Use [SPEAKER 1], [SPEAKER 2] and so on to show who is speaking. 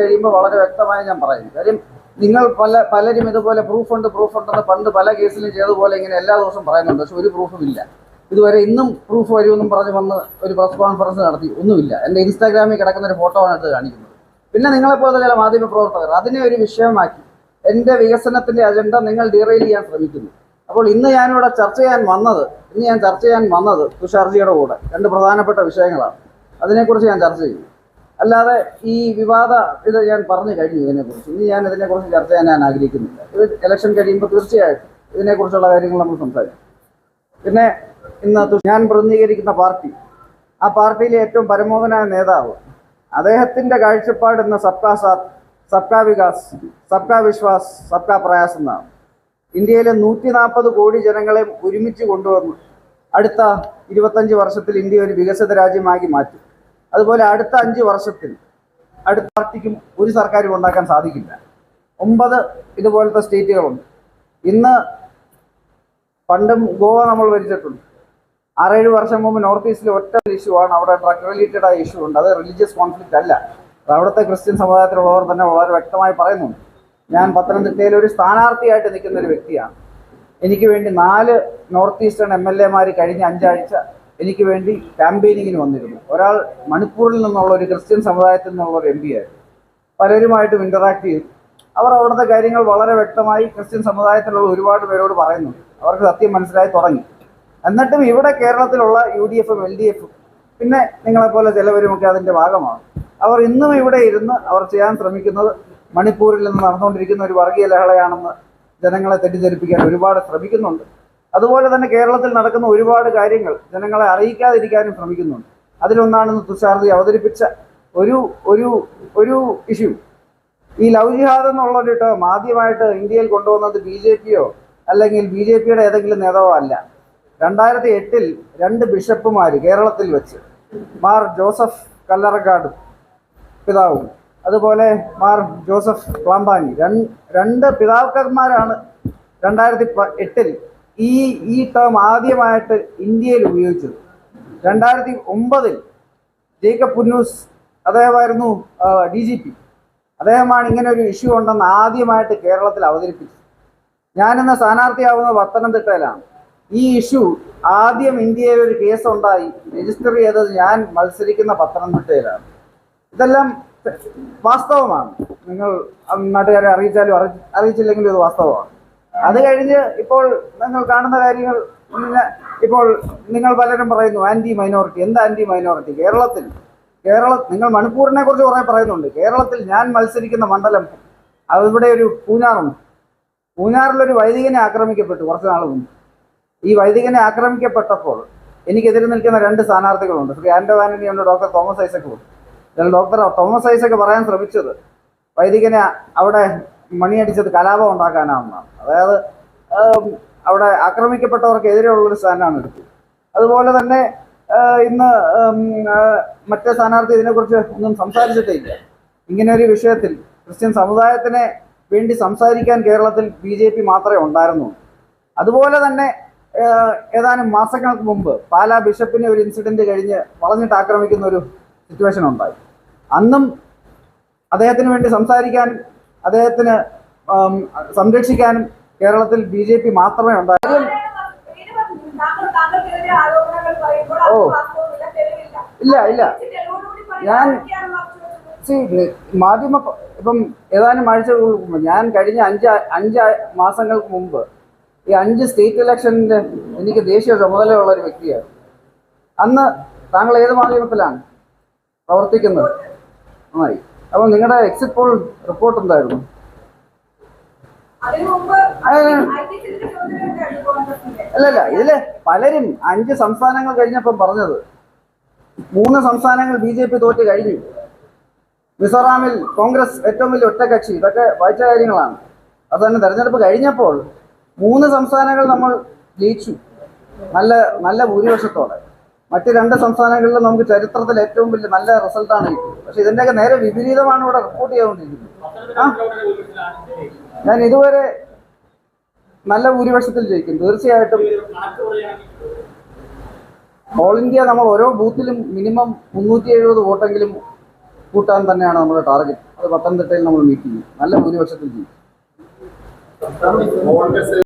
[SPEAKER 1] കഴിയുമ്പോൾ വളരെ വ്യക്തമായി ഞാൻ പറയും. കാര്യം നിങ്ങൾ പല പലരും ഇതുപോലെ പ്രൂഫ് ഉണ്ട് പ്രൂഫ് ഉണ്ടെന്ന് പണ്ട് പല കേസിലും ചെയ്തതുപോലെ ഇങ്ങനെ എല്ലാ ദിവസവും പറയുന്നുണ്ട്. പക്ഷെ ഒരു പ്രൂഫും ഇല്ല. ഇതുവരെ ഇന്നും പ്രൂഫ് വരുമെന്നും പറഞ്ഞ് വന്ന് ഒരു പ്രസ് കോൺഫറൻസ് നടത്തി. ഒന്നുമില്ല. എന്റെ ഇൻസ്റ്റാഗ്രാമിൽ കിടക്കുന്ന ഒരു ഫോട്ടോ ആണ് എടുത്ത് കാണിക്കുന്നത്. പിന്നെ നിങ്ങളെപ്പോലത്തെ ചില മാധ്യമ പ്രവർത്തകർ അതിനെ ഒരു വിഷയമാക്കി. എന്റെ വികസനത്തിന്റെ അജണ്ട നിങ്ങൾ ഡീറെയിൽ ചെയ്യാൻ ശ്രമിക്കുന്നു. അപ്പോൾ ഇന്ന് ഞാനിവിടെ ചർച്ച ചെയ്യാൻ വന്നത് ഇന്ന് ഞാൻ ചർച്ച ചെയ്യാൻ വന്നത് തുഷാർജിയുടെ കൂടെ. രണ്ട് പ്രധാനപ്പെട്ട വിഷയങ്ങളാണ്. അതിനെക്കുറിച്ച് ഞാൻ ചർച്ച ചെയ്യും. അല്ലാതെ ഈ വിവാദ ഇത് ഞാൻ പറഞ്ഞു കഴിഞ്ഞു ഇതിനെക്കുറിച്ച്. ഇനി ഞാൻ ഇതിനെക്കുറിച്ച് ചർച്ച ചെയ്യാൻ ഞാൻ ആഗ്രഹിക്കുന്നില്ല. ഇത് ഇലക്ഷൻ കഴിയുമ്പോൾ തീർച്ചയായിട്ടും ഇതിനെക്കുറിച്ചുള്ള കാര്യങ്ങൾ നമ്മൾ സംസാരിക്കും. പിന്നെ ഇന്ന് ഞാൻ പ്രതിനിധീകരിക്കുന്ന പാർട്ടി. ആ പാർട്ടിയിലെ ഏറ്റവും പരമോധനായ നേതാവ്. അദ്ദേഹത്തിന്റെ കാഴ്ചപ്പാട് ഇന്ന് സബ്കാ സാത്ത് സബ്കാ വികാസ് സബ്കാ വിശ്വാസ് സബ്കാ പ്രയാസ് എന്നാണ്. ഇന്ത്യയിലെ നൂറ്റി നാൽപ്പത് കോടി ജനങ്ങളെ ഒരുമിച്ച് കൊണ്ടുവന്ന് അടുത്ത ഇരുപത്തഞ്ച് വർഷത്തിൽ ഇന്ത്യ ഒരു വികസിത രാജ്യമാക്കി മാറ്റും. അതുപോലെ അടുത്ത അഞ്ച് വർഷത്തിൽ അടുത്ത പാർട്ടിക്കും ഒരു സർക്കാരും ഉണ്ടാക്കാൻ സാധിക്കില്ല. ഒമ്പത് ഇതുപോലത്തെ സ്റ്റേറ്റുകളുണ്ട്. ഇന്ന് പണ്ടും ഗോവ നമ്മൾ ഭരിച്ചിട്ടുണ്ട്. ആറേഴ് വർഷം മുമ്പ് നോർത്ത് ഈസ്റ്റിലെ ഒറ്റ ഇഷ്യൂ ആണ്. അവിടെ ഡ്രഗ് റിലേറ്റഡ് ആയ ഇഷ്യൂ ഉണ്ട്. അത് റിലീജിയസ് കോൺഫ്ലിക്റ്റ് അല്ല. അവിടുത്തെ ക്രിസ്ത്യൻ സമുദായത്തിലുള്ളവർ തന്നെ വളരെ വ്യക്തമായി പറയുന്നുണ്ട്. ഞാൻ പത്തനംതിട്ടയിൽ ഒരു സ്ഥാനാർത്ഥിയായിട്ട് നിൽക്കുന്ന ഒരു വ്യക്തിയാണ്. എനിക്ക് വേണ്ടി നാല് നോർത്ത് ഈസ്റ്റേൺ എം എൽ എമാർ കഴിഞ്ഞ അഞ്ചാഴ്ച എനിക്ക് വേണ്ടി ക്യാമ്പയിനിങ്ങിന് വന്നിരുന്നു. ഒരാൾ മണിപ്പൂരിൽ നിന്നുള്ള ഒരു ക്രിസ്ത്യൻ സമുദായത്തിൽ നിന്നുള്ള ഒരു എം പി ആയിരുന്നു. പലരുമായിട്ടും ഇന്ററാക്ട് ചെയ്തു. അവർ അവിടുത്തെ കാര്യങ്ങൾ വളരെ വ്യക്തമായി ക്രിസ്ത്യൻ സമുദായത്തിലുള്ള ഒരുപാട് പേരോട് പറയുന്നുണ്ട്. അവർക്ക് സത്യം മനസ്സിലായി തുടങ്ങി. എന്നിട്ടും ഇവിടെ കേരളത്തിലുള്ള യു ഡി എഫും എൽ ഡി എഫും പിന്നെ നിങ്ങളെപ്പോലെ ചിലവരുമൊക്കെ അതിന്റെ ഭാഗമാണ്. അവർ ഇന്നും ഇവിടെ ഇരുന്ന് അവർ ചെയ്യാൻ ശ്രമിക്കുന്നത് മണിപ്പൂരിൽ നിന്ന് നടന്നുകൊണ്ടിരിക്കുന്ന ഒരു വർഗീയ ലഹളയാണെന്ന് ജനങ്ങളെ തെറ്റിദ്ധരിപ്പിക്കാൻ ഒരുപാട് ശ്രമിക്കുന്നുണ്ട്. അതുപോലെ തന്നെ കേരളത്തിൽ നടക്കുന്ന ഒരുപാട് കാര്യങ്ങൾ ജനങ്ങളെ അറിയിക്കാതിരിക്കാനും ശ്രമിക്കുന്നുണ്ട്. അതിലൊന്നാണെന്ന് തുഷാർജി അവതരിപ്പിച്ച ഒരു ഒരു ഒരു ഇഷ്യൂ ഈ ലവ് ജിഹാദ് എന്നുള്ള ഒരു ടേം ആദ്യമായിട്ട് ഇന്ത്യയിൽ കൊണ്ടുവന്നത് ബി ജെ പിയോ അല്ലെങ്കിൽ ബി ജെ പിയുടെ ഏതെങ്കിലും നേതാവോ അല്ല. രണ്ടായിരത്തി എട്ടിൽ രണ്ട് ബിഷപ്പുമാർ കേരളത്തിൽ വെച്ച് മാർ ജോസഫ് കല്ലറക്കാടും പിതാവും അതുപോലെ മാർ ജോസഫ് പ്ലാമ്പാനി. രണ്ട് പിതാക്കന്മാരാണ് രണ്ടായിരത്തി എട്ടിൽ ഈ ഈ ടേം ആദ്യമായിട്ട് ഇന്ത്യയിൽ ഉപയോഗിച്ചത്. രണ്ടായിരത്തി ഒമ്പതിൽ ജേക്കബ് പുന്നൂസ് അദ്ദേഹമായിരുന്നു ഡി ജി പി അദ്ദേഹമാണ് ഇങ്ങനെ ഒരു ഇഷ്യൂ ഉണ്ടെന്ന് ആദ്യമായിട്ട് കേരളത്തിൽ അവതരിപ്പിച്ചത്. ഞാനിന്ന് സ്ഥാനാർത്ഥിയാവുന്നത് പത്തനംതിട്ടയിലാണ്. ഈ ഇഷ്യൂ ആദ്യം ഇന്ത്യയിൽ ഒരു കേസ് ഉണ്ടായി. രജിസ്റ്റർ ചെയ്തത് ഞാൻ മത്സരിക്കുന്ന പത്തനംതിട്ടയിലാണ്. ഇതെല്ലാം വാസ്തവമാണ്. നിങ്ങൾ നാട്ടുകാരെ അറിയിച്ചാലും അറിയിച്ചില്ലെങ്കിലും ഇത് വാസ്തവമാണ്. അത് കഴിഞ്ഞ് ഇപ്പോൾ നിങ്ങൾ കാണുന്ന കാര്യങ്ങൾ ഇപ്പോൾ നിങ്ങൾ പലരും പറയുന്നു ആന്റി മൈനോറിറ്റി എന്താ ആന്റി മൈനോറിറ്റി കേരളത്തിൽ കേരള നിങ്ങൾ മണിപ്പൂരിനെ കുറിച്ച് കുറേ പറയുന്നുണ്ട്. കേരളത്തിൽ ഞാൻ മത്സരിക്കുന്ന മണ്ഡലം അതിവിടെ ഒരു പൂഞ്ഞാറുണ്ട് പൂഞ്ഞാറിലൊരു വൈദികനെ ആക്രമിക്കപ്പെട്ടു കുറച്ച് നാൾ മുമ്പ്. ഈ വൈദികനെ ആക്രമിക്കപ്പെട്ടപ്പോൾ എനിക്കെതിരെ നിൽക്കുന്ന രണ്ട് സ്ഥാനാർത്ഥികളുണ്ട്. ശ്രീ ആൻഡോ ആന്റണിയുണ്ട് ഡോക്ടർ തോമസ് ഐസക് ഉണ്ട്. ഡോക്ടർ തോമസ് ഐസക്ക് പറയാൻ ശ്രമിച്ചത് വൈദികനെ അവിടെ മണിയടിച്ചത് കലാപം ഉണ്ടാക്കാനാണെന്നാണ് അതായത് അവിടെ ആക്രമിക്കപ്പെട്ടവർക്കെതിരെയുള്ളൊരു സ്ഥാനമാണ് എടുത്തത്. അതുപോലെ തന്നെ ഇന്ന് മറ്റേ സ്ഥാനാർത്ഥി ഇതിനെക്കുറിച്ച് ഒന്നും സംസാരിച്ചിട്ടില്ല. ഇല്ല ഇങ്ങനെ ഒരു വിഷയത്തിൽ ക്രിസ്ത്യൻ സമുദായത്തിനെ വേണ്ടി സംസാരിക്കാൻ കേരളത്തിൽ ബി ജെ പി മാത്രമേ ഉണ്ടായിരുന്നുള്ളൂ. അതുപോലെ തന്നെ ഏതാനും മാസങ്ങൾക്ക് മുമ്പ് പാലാ ബിഷപ്പിനെ ഒരു ഇൻസിഡന്റ് കഴിഞ്ഞ് വളഞ്ഞിട്ട് ആക്രമിക്കുന്ന ഒരു സിറ്റുവേഷൻ ഉണ്ടായി അന്നും അദ്ദേഹത്തിന് വേണ്ടി സംസാരിക്കാനും അദ്ദേഹത്തിന് സംരക്ഷിക്കാനും കേരളത്തിൽ ബി ജെ പി മാത്രമേ ഓ.
[SPEAKER 2] തെളിവില്ല.
[SPEAKER 1] ഇല്ല ഇല്ല. ഞാൻ- മാധ്യമ ഇപ്പം ഏതാനും ആഴ്ചകൾക്ക് മുമ്പ് ഞാൻ കഴിഞ്ഞ അഞ്ച് അഞ്ച് മാസങ്ങൾക്ക് മുമ്പ് ഈ അഞ്ച് സ്റ്റേറ്റ് ഇലക്ഷനിൽ എനിക്ക് ദേശീയ ചുമതലയുള്ള ഒരു വ്യക്തിയാണ്. അന്ന് താങ്കൾ ഏത് മാധ്യമത്തിലാണ് പ്രവർത്തിക്കുന്നത്? നന്നായി. അപ്പം നിങ്ങളുടെ എക്സിറ്റ് പോൾ റിപ്പോർട്ട് എന്തായിരുന്നു? അല്ലല്ല ഇതിൽ പലരും അഞ്ച് സംസ്ഥാനങ്ങൾ കഴിഞ്ഞപ്പം പറഞ്ഞത്. മൂന്ന് സംസ്ഥാനങ്ങൾ ബി ജെ പി തോറ്റ് കഴിഞ്ഞു. മിസോറാമിൽ കോൺഗ്രസ് ഏറ്റവും വലിയ ഒറ്റകക്ഷി. ഇതൊക്കെ വായിച്ച കാര്യങ്ങളാണ്. അത് തന്നെ തെരഞ്ഞെടുപ്പ് കഴിഞ്ഞപ്പോൾ മൂന്ന് സംസ്ഥാനങ്ങൾ നമ്മൾ ജയിച്ചു. നല്ല നല്ല ഭൂരിപക്ഷത്തോടെ. മറ്റ് രണ്ട് സംസ്ഥാനങ്ങളിലും നമുക്ക് ചരിത്രത്തിൽ ഏറ്റവും വലിയ നല്ല റിസൾട്ടാണ് കിട്ടിയത് പക്ഷെ ഇതിന്റെയൊക്കെ നേരെ വിപരീതമാണ് ഇവിടെ റിപ്പോർട്ട് ചെയ്തുകൊണ്ടിരിക്കുന്നത്. ആ? ഞാൻ ഇതുവരെ നല്ല ഭൂരിപക്ഷത്തിൽ ജയിക്കും. തീർച്ചയായിട്ടും ഓൾ ഇന്ത്യ നമ്മൾ ഓരോ ബൂത്തിലും മിനിമം മുന്നൂറ്റി എഴുപത് വോട്ടെങ്കിലും കൂട്ടാൻ തന്നെയാണ് നമ്മുടെ ടാർഗറ്റ് അത് പത്തനംതിട്ടയിൽ നമ്മൾ മീറ്റ് ചെയ്യും. നല്ല ഭൂരിപക്ഷത്തിൽ
[SPEAKER 3] കോൺഗ്രസ്